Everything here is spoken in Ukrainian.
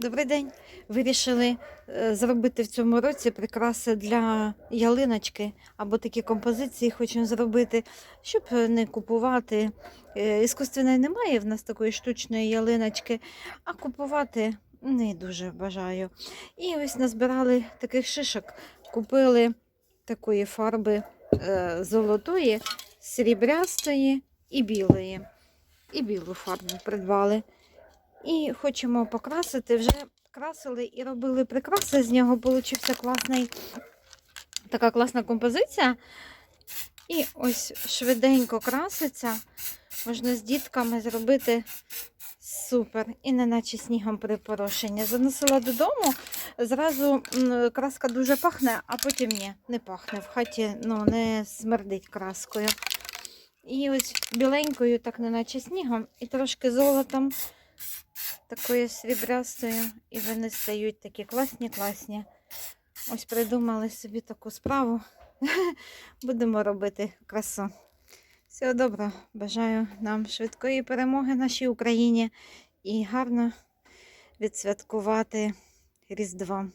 Добрий день. Вирішили е, зробити в цьому році прикраси для ялиночки або такі композиції хочемо зробити, щоб не купувати. е, Іскусственної немає в нас такої штучної ялиночки, а купувати не дуже бажаю. І ось назбирали таких шишок, купили такої фарби е, золотої, срібрястої і білої. І білу фарбу придбали. І хочемо покрасити. Вже красили і робили прикраси з нього. Получився класний, така класна композиція. І ось швиденько краситься. Можна з дітками зробити супер. І не наче снігом припорошення. Заносила додому, зразу краска дуже пахне, а потім ні, не пахне. В хаті ну, не смердить краскою. І ось біленькою, так не наче снігом, і трошки золотом такою сріблястою, і вони стають такі класні, класні. Ось придумали собі таку справу. Будемо робити красу. Всього доброго. Бажаю нам швидкої перемоги нашій Україні і гарно відсвяткувати Різдво.